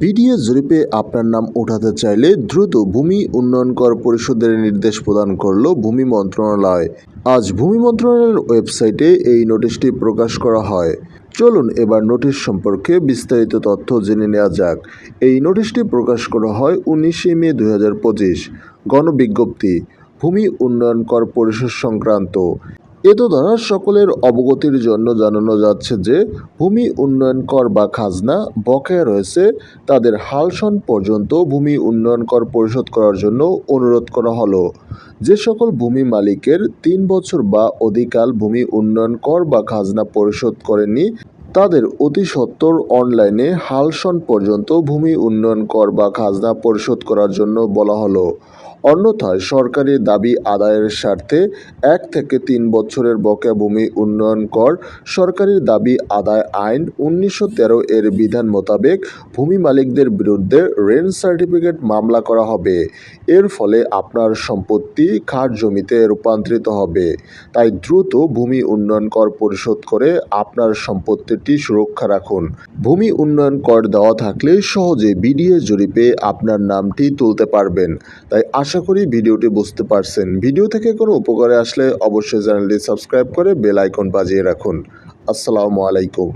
BDA জরিপে আপনার নাম ওঠাতে চাইলে দ্রুত ভূমি উন্নয়ন কর পরিষদের নির্দেশ প্রদান করল ভূমি মন্ত্রণালয়। আজ ভূমি মন্ত্রণালয়ের ওয়েবসাইটে এই নোটিশটি প্রকাশ করা হয়। চলুন এবার নোটিশ সম্পর্কে বিস্তারিত তথ্য জেনে নেওয়া যাক। এই নোটিশটি প্রকাশ করা হয় উনিশে মে দু হাজার পঁচিশ। গণবিজ্ঞপ্তি, ভূমি উন্নয়ন কর পরিষদ সংক্রান্ত। এত দ্বারা সকলের অবগতির জন্য জানানো যাচ্ছে যে, ভূমি উন্নয়ন কর বা খাজনা বকেয়া রয়েছে। তাদের হালসন পর্যন্ত ভূমি উন্নয়ন কর পরিশোধ করার জন্য অনুরোধ করা হলো। যে সকল ভূমি মালিকের তিন বছর বা অধিকাল ভূমি উন্নয়ন কর বা খাজনা পরিশোধ করেনি তাদের অতি সত্বর অনলাইনে হালসন পর্যন্ত ভূমি উন্নয়ন কর বা খাজনা পরিশোধ করার জন্য বলা হলো। অন্যথায় সরকারি দাবি আদায়ের স্বার্থে এক থেকে তিন বছরের বকেয়া ভূমি উন্নয়ন কর, সরকারি দাবি আদায় আইন উনিশশো তেরো এর বিধান মোতাবেক ভূমি মালিকদের বিরুদ্ধে রেন্ট সার্টিফিকেট মামলা করা হবে। এর ফলে আপনার সম্পত্তি খাস জমিতে রূপান্তরিত হবে। তাই দ্রুত ভূমি উন্নয়ন কর পরিশোধ করে আপনার সম্পত্তিটি সুরক্ষা রাখুন। ভূমি উন্নয়ন কর দেওয়া থাকলে সহজে বিডিএ জরিপে আপনার নামটি তুলতে পারবেন। তাই আশা করি ভিডিওটি বুঝতে পারছেন। ভিডিও থেকে কোনো উপকারে আসলে অবশ্যই চ্যানেলটি সাবস্ক্রাইব করে বেল আইকন বাজিয়ে রাখুন। আসসালামু আলাইকুম।